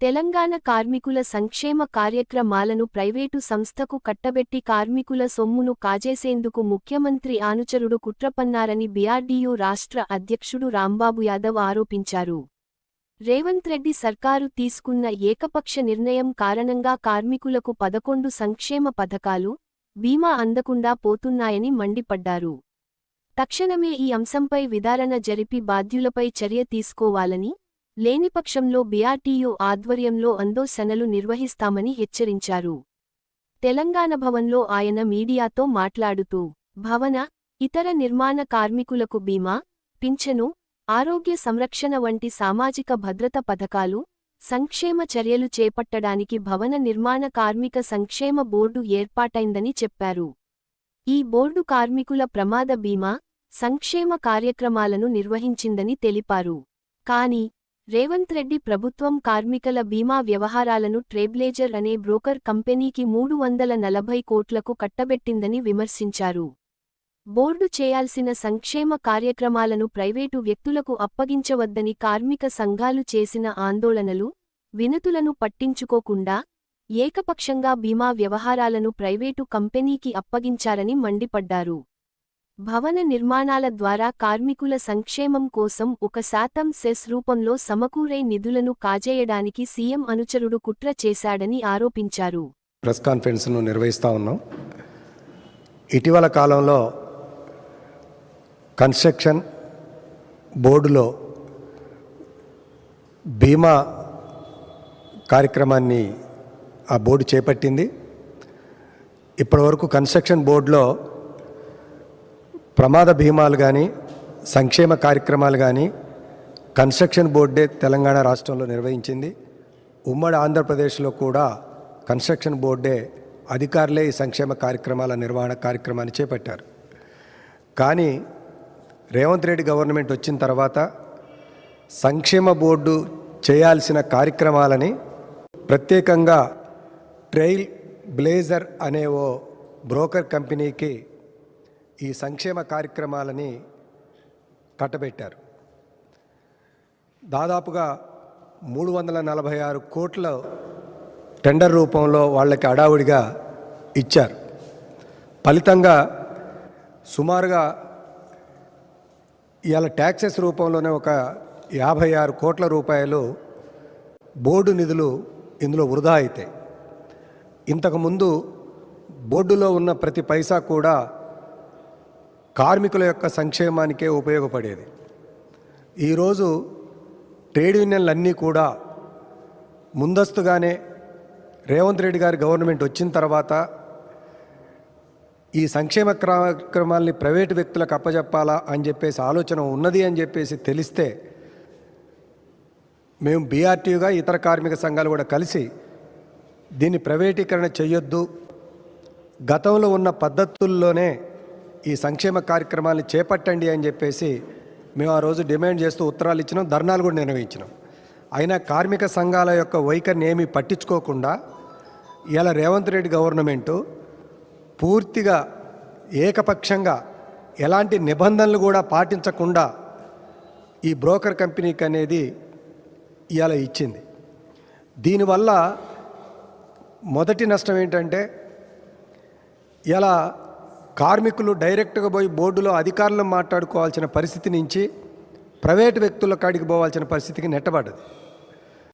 తెలంగాణ కార్మికుల సంక్షేమ కార్యక్రమాలను ప్రైవేటు సంస్థకు కట్టబెట్టి కార్మికుల సొమ్మును కాజేసేందుకు ముఖ్యమంత్రి ఆనుచరుడు కుట్రపన్నారని బీఆర్డీయూ రాష్ట్ర అధ్యక్షుడు రాంబాబు యాదవ్ ఆరోపించారు. రేవంత్ రెడ్డి సర్కారు తీసుకున్న ఏకపక్ష నిర్ణయం కారణంగా కార్మికులకు పదకొండు సంక్షేమ పథకాలు బీమా అందకుండా పోతున్నాయని మండిపడ్డారు. తక్షణమే ఈ అంశంపై విదారణ జరిపి బాధ్యులపై చర్య తీసుకోవాలని లేనిపక్షంలో బీఆర్టీయూ ఆధ్వర్యంలో అందోశనలు నిర్వహిస్తామని హెచ్చరించారు. తెలంగాణ భవన్లో ఆయన మీడియాతో మాట్లాడుతూ భవన ఇతర నిర్మాణ కార్మికులకు బీమా పింఛను ఆరోగ్య సంరక్షణ వంటి సామాజిక భద్రత పథకాలు సంక్షేమ చర్యలు చేపట్టడానికి భవన నిర్మాణ కార్మిక సంక్షేమ బోర్డు ఏర్పాటైందని చెప్పారు. ఈ బోర్డు కార్మికుల ప్రమాద బీమా సంక్షేమ కార్యక్రమాలను నిర్వహించిందని తెలిపారు. కాని రేవంత్ రెడ్డి ప్రభుత్వం కార్మికుల బీమా వ్యవహారాలను ట్రేబ్లేజర్ అనే బ్రోకర్ కంపెనీకి మూడు వందల నలభై కోట్లకు కట్టబెట్టిందని విమర్శించారు. బోర్డు చేయాల్సిన సంక్షేమ కార్యక్రమాలను ప్రైవేటు వ్యక్తులకు అప్పగించవద్దని కార్మిక సంఘాలు చేసిన ఆందోళనలు వినతులను పట్టించుకోకుండా ఏకపక్షంగా బీమా వ్యవహారాలను ప్రైవేటు కంపెనీకి అప్పగించారని మండిపడ్డారు. భవన నిర్మాణాల ద్వారా కార్మికుల సంక్షేమం కోసం ఒక శాతం సెస్ రూపంలో సమకూరే నిధులను కాజేయడానికి సీఎం అనుచరుడు కుట్ర చేశాడని ఆరోపించారు. ప్రెస్ కాన్ఫరెన్స్ను నిర్వహిస్తూ ఉన్నాం. ఇటీవల కాలంలో కన్స్ట్రక్షన్ బోర్డులో బీమా కార్యక్రమాన్ని ఆ బోర్డు చేపట్టింది. ఇప్పటివరకు కన్స్ట్రక్షన్ బోర్డులో ప్రమాద భీమాలు కానీ సంక్షేమ కార్యక్రమాలు కానీ కన్స్ట్రక్షన్ బోర్డే తెలంగాణ రాష్ట్రంలో నిర్వహించింది. ఉమ్మడి ఆంధ్రప్రదేశ్లో కూడా కన్స్ట్రక్షన్ బోర్డే అధికారులే ఈ సంక్షేమ కార్యక్రమాల నిర్వహణ కార్యక్రమాన్ని చేపట్టారు. కానీ రేవంత్ రెడ్డి గవర్నమెంట్ వచ్చిన తర్వాత సంక్షేమ బోర్డు చేయాల్సిన కార్యక్రమాలని ప్రత్యేకంగా ట్రైల్ బ్లేజర్ అనే ఓ బ్రోకర్ కంపెనీకి ఈ సంక్షేమ కార్యక్రమాలని కట్టబెట్టారు. దాదాపుగా మూడు వందల నలభై ఆరు కోట్ల టెండర్ రూపంలో వాళ్ళకి అడావుడిగా ఇచ్చారు. ఫలితంగా సుమారుగా ఇవాళ ట్యాక్సెస్ రూపంలోనే ఒక యాభై ఆరు కోట్ల రూపాయలు బోర్డు నిధులు ఇందులో వృధా అవుతాయి ఇంతకుముందు బోర్డులో ఉన్న ప్రతి పైసా కూడా కార్మికుల యొక్క సంక్షేమానికే ఉపయోగపడేది. ఈరోజు ట్రేడ్ యూనియన్లన్నీ కూడా ముందస్తుగానే రేవంత్ రెడ్డి గారి గవర్నమెంట్ వచ్చిన తర్వాత ఈ సంక్షేమ కార్యక్రమాల్ని ప్రైవేటు వ్యక్తులకు అప్పజెప్పాలా అని చెప్పేసి ఆలోచన ఉన్నది అని చెప్పేసి తెలిస్తే మేము బీఆర్టీయుగా ఇతర కార్మిక సంఘాలు కూడా కలిసి దీన్ని ప్రైవేటీకరణ చేయొద్దు. గతంలో ఉన్న పద్ధతుల్లోనే ఈ సంక్షేమ కార్యక్రమాన్ని చేపట్టండి అని చెప్పేసి మేము ఆ రోజు డిమాండ్ చేస్తూ ఉత్తరాలు ఇచ్చినాం ధర్నాలు కూడా నిర్వహించినాం. అయినా కార్మిక సంఘాల యొక్క వైఖరిని ఏమీ పట్టించుకోకుండా ఇలా రేవంత్ రెడ్డి గవర్నమెంటు పూర్తిగా ఏకపక్షంగా ఎలాంటి నిబంధనలు కూడా పాటించకుండా ఈ బ్రోకర్ కంపెనీకి అనేది ఇవాళ ఇచ్చింది. దీనివల్ల మొదటి నష్టం ఏంటంటే ఇలా కార్మికులు డైరెక్ట్గా పోయి బోర్డులో అధికారులను మాట్లాడుకోవాల్సిన పరిస్థితి నుంచి ప్రైవేటు వ్యక్తుల కాడికి పోవాల్సిన పరిస్థితికి నెట్టబడ్డది.